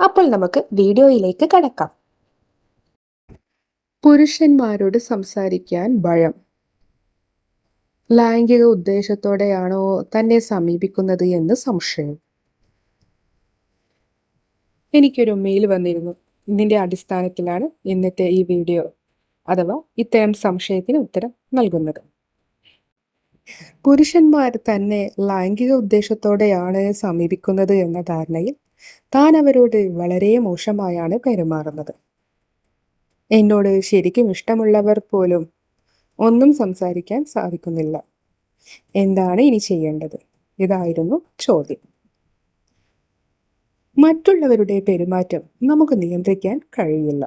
അപ്പോൾ നമുക്ക് വീഡിയോയിലേക്ക് കടക്കാം. പുരുഷന്മാരോട് സംസാരിക്കാൻ ഭയം. ലൈംഗിക ഉദ്ദേശത്തോടെയാണോ തന്നെ സമീപിക്കുന്നത് എന്ന് സംശയം. എനിക്കൊരു മെയിൽ വന്നിരുന്നു. ഇതിന്റെ അടിസ്ഥാനത്തിലാണ് ഇന്നത്തെ ഈ വീഡിയോ. അഥവാ ഇത്തരം സംശയത്തിന് ഉത്തരം നൽകുന്നത്. പുരുഷന്മാർ തന്നെ ലൈംഗിക ഉദ്ദേശത്തോടെയാണ് സമീപിക്കുന്നത് എന്ന ധാരണയിൽ താൻ അവരോട് വളരെ മോശമായാണ് പെരുമാറുന്നത്. എന്നോട് ശരിക്കും ഇഷ്ടമുള്ളവർ പോലും ഒന്നും സംസാരിക്കാൻ സാധിക്കുന്നില്ല. എന്താണ് ഇനി ചെയ്യേണ്ടത്? ഇതായിരുന്നു ചോദ്യം. മറ്റുള്ളവരുടെ പെരുമാറ്റം നമുക്ക് നിയന്ത്രിക്കാൻ കഴിയില്ല.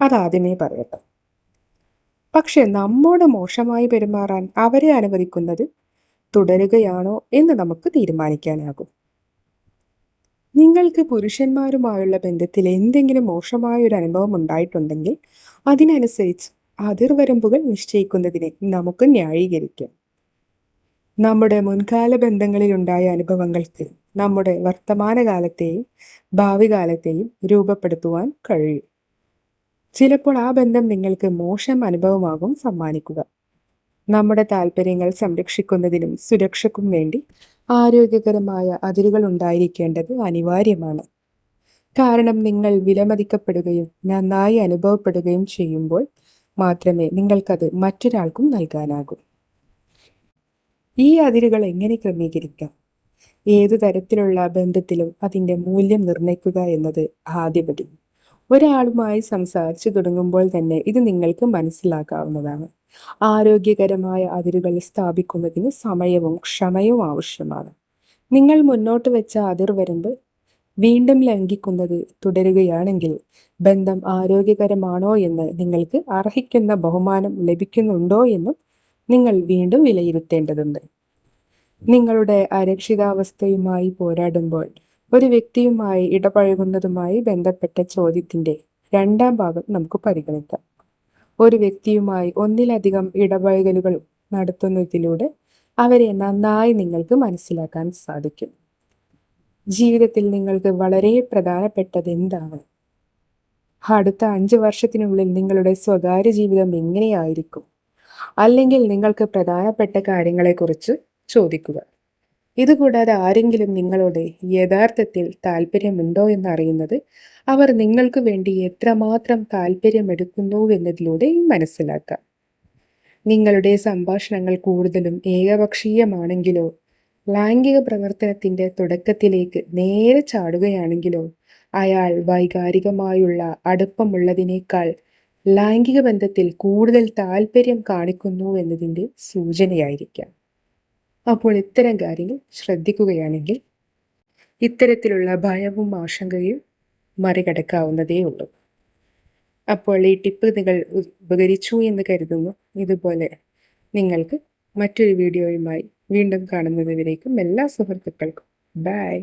അതാദ്യമേ പറയട്ടെ. പക്ഷെ നമ്മോട് മോശമായി പെരുമാറാൻ അവരെ അനുവദിക്കുന്നത് തുടരുകയാണോ എന്ന് നമുക്ക് തീരുമാനിക്കാനാകും. നിങ്ങൾക്ക് പുരുഷന്മാരുമായുള്ള ബന്ധത്തിൽ എന്തെങ്കിലും മോശമായ ഒരു അനുഭവം ഉണ്ടായിട്ടുണ്ടെങ്കിൽ അതിനനുസരിച്ച് അതിർവരമ്പുകൾ നിശ്ചയിക്കുന്നതിനെ നമുക്ക് ന്യായീകരിക്കാം. നമ്മുടെ മുൻകാല ബന്ധങ്ങളിൽ ഉണ്ടായ അനുഭവങ്ങൾക്ക് നമ്മുടെ വർത്തമാനകാലത്തെയും ഭാവി കാലത്തെയും രൂപപ്പെടുത്തുവാൻ കഴിയും. ചിലപ്പോൾ ആ ബന്ധം നിങ്ങൾക്ക് മോശം അനുഭവമാകും സമ്മാനിക്കുക. നമ്മുടെ താല്പര്യങ്ങൾ സംരക്ഷിക്കുന്നതിനും സുരക്ഷക്കും വേണ്ടി ആരോഗ്യകരമായ അതിരുകൾ ഉണ്ടായിരിക്കേണ്ടത് അനിവാര്യമാണ്. കാരണം നിങ്ങൾ വിലമതിക്കപ്പെടുകയും നന്നായി അനുഭവപ്പെടുകയും ചെയ്യുമ്പോൾ മാത്രമേ നിങ്ങൾക്കത് മറ്റൊരാൾക്കും നൽകാനാകൂ. ഈ അതിരുകൾ എങ്ങനെ ക്രമീകരിക്കാം? ഏതു തരത്തിലുള്ള ബന്ധത്തിലും അതിന്റെ മൂല്യം നിർണയിക്കുക എന്നത് ആദ്യപടി. ഒരാളുമായി സംസാരിച്ചു തുടങ്ങുമ്പോൾ തന്നെ ഇത് നിങ്ങൾക്ക് മനസ്സിലാക്കാവുന്നതാണ്. ആരോഗ്യകരമായ അതിരുകൾ സ്ഥാപിക്കുന്നതിന് സമയവും ക്ഷമയും ആവശ്യമാണ്. നിങ്ങൾ മുന്നോട്ട് വെച്ച അതിർവരമ്പ് വീണ്ടും ലംഘിക്കുന്നത് തുടരുകയാണെങ്കിൽ ബന്ധം ആരോഗ്യകരമാണോ എന്ന് നിങ്ങൾക്ക് അർഹിക്കുന്ന ബഹുമാനം ലഭിക്കുന്നുണ്ടോ എന്നും നിങ്ങൾ വീണ്ടും വിലയിരുത്തേണ്ടതുണ്ട്. നിങ്ങളുടെ അരക്ഷിതാവസ്ഥയുമായി പോരാടുമ്പോൾ ഒരു വ്യക്തിയുമായി ഇടപഴകുന്നതുമായി ബന്ധപ്പെട്ട ചോദ്യത്തിന്റെ രണ്ടാം ഭാഗം നമുക്ക് പരിഗണിക്കാം. ഒരു വ്യക്തിയുമായി ഒന്നിലധികം ഇടപഴകലുകൾ നടത്തുന്നതിലൂടെ അവരെ നന്നായി നിങ്ങൾക്ക് മനസ്സിലാക്കാൻ സാധിക്കും. ജീവിതത്തിൽ നിങ്ങൾക്ക് വളരെ പ്രധാനപ്പെട്ടത് എന്താണ്? അടുത്ത അഞ്ച് വർഷത്തിനുള്ളിൽ നിങ്ങളുടെ സ്വകാര്യ ജീവിതം എങ്ങനെയായിരിക്കും? അല്ലെങ്കിൽ നിങ്ങൾക്ക് പ്രധാനപ്പെട്ട കാര്യങ്ങളെക്കുറിച്ച് ചോദിക്കുക. ഇതുകൂടാതെ ആരെങ്കിലും നിങ്ങളോട് യഥാർത്ഥത്തിൽ താല്പര്യമുണ്ടോ എന്നറിയുന്നത് അവർ നിങ്ങൾക്ക് വേണ്ടി എത്രമാത്രം താല്പര്യമെടുക്കുന്നു എന്നതിലൂടെ മനസ്സിലാക്കാം. നിങ്ങളുടെ സംഭാഷണങ്ങൾ കൂടുതലും ഏകപക്ഷീയമാണെങ്കിലോ ലൈംഗിക പ്രവർത്തനത്തിന്റെ തുടക്കത്തിലേക്ക് നേരെ ചാടുകയാണെങ്കിലോ അയാൾ വൈകാരികമായുള്ള അടുപ്പമുള്ളതിനേക്കാൾ ലൈംഗിക ബന്ധത്തിൽ കൂടുതൽ താല്പര്യം കാണിക്കുന്നു എന്നതിന്റെ സൂചനയായിരിക്കാം. അപ്പോൾ ഇത്തരം കാര്യങ്ങൾ ശ്രദ്ധിക്കുകയാണെങ്കിൽ ഇത്തരത്തിലുള്ള ഭയവും ആശങ്കയും മറികടക്കാവുന്നതേ ഉള്ളൂ. അപ്പോൾ ഈ ടിപ്പ് നിങ്ങൾ ഉപകരിച്ചു എന്ന് കരുതുന്നു. ഇതുപോലെ നിങ്ങൾക്ക് മറ്റൊരു വീഡിയോയുമായി വീണ്ടും കാണുന്നതുവരേക്കും എല്ലാ സുഹൃത്തുക്കൾക്കും. ബൈ.